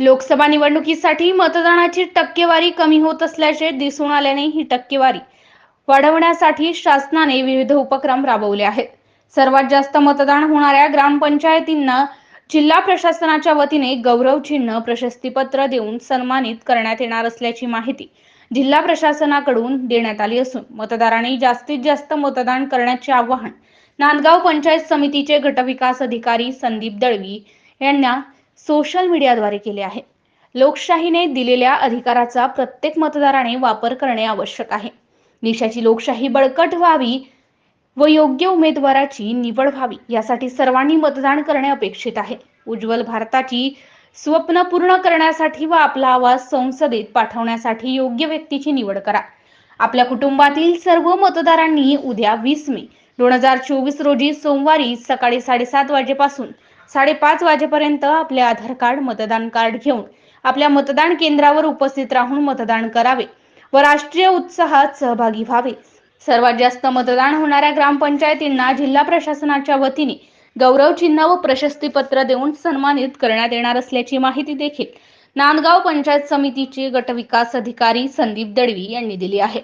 लोकसभा निवडणुकीसाठी मतदानाची टक्केवारी कमी होत असल्याचे दिसून आल्याने ही टक्केवारी वाढवण्यासाठी शासनाने विविध उपक्रम राबवले आहेत. सर्वात जास्त मतदान होणाऱ्या ग्रामपंचायतींना जिल्हा प्रशासनाच्या वतीने गौरव चिन्ह प्रशस्तीपत्र देऊन सन्मानित करण्यात येणार असल्याची माहिती जिल्हा प्रशासनाकडून देण्यात आली असून मतदारांनी जास्तीत जास्त मतदान करण्याचे आवाहन नांदगाव पंचायत समितीचे गटविकास अधिकारी संदीप दळवी यांना सोशल मीडियाद्वारे केले आहे. लोकशाहीने दिलेल्या अधिकाराचा प्रत्येक मतदाराने वापर करणे आवश्यक आहे. देशाची लोकशाही बळकट व्हावी व योग्य उमेदवाराची निवड व्हावी यासाठी सर्वांनी मतदान करणे अपेक्षित आहे. उज्ज्वल भारताची स्वप्न पूर्ण करण्यासाठी व आपला आवाज संसदेत पाठवण्यासाठी योग्य व्यक्तीची निवड करा. आपल्या कुटुंबातील सर्व मतदारांनी उद्या वीस मे दोन हजार चोवीस रोजी सोमवारी सकाळी साडेसात वाजेपासून साडेपाच वाजेपर्यंत आपले आधार कार्ड मतदान कार्ड घेऊन आपल्या मतदान केंद्रावर उपस्थित राहून मतदान करावे व राष्ट्रीय उत्साहात सहभागी व्हावे. सर्वात जास्त मतदान होणाऱ्या ग्रामपंचायतींना जिल्हा प्रशासनाच्या वतीने गौरव चिन्ह व प्रशस्तीपत्र देऊन सन्मानित करण्यात येणार असल्याची माहिती देखील नांदगाव पंचायत समितीचे गटविकास अधिकारी संदीप दडवी यांनी दिली आहे.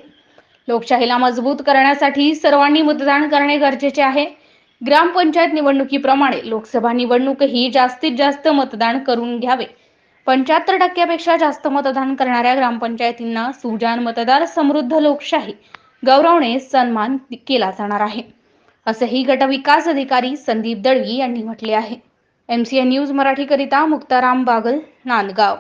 लोकशाहीला मजबूत करण्यासाठी सर्वांनी मतदान करणे गरजेचे आहे. ग्रामपंचायत निवडणुकीप्रमाणे लोकसभा निवडणूकही जास्तीत जास्त मतदान करून घ्यावे. पंच्याहत्तर टक्क्यापेक्षा जास्त मतदान करणाऱ्या ग्रामपंचायतींना सुजान मतदार समृद्ध लोकशाही गौरवणे सन्मान केला जाणार आहे. असंही गटविकास अधिकारी संदीप दळवी यांनी म्हटले आहे. एमसीएन न्यूज मराठीकरिता मुक्ताराम बागल नांदगाव.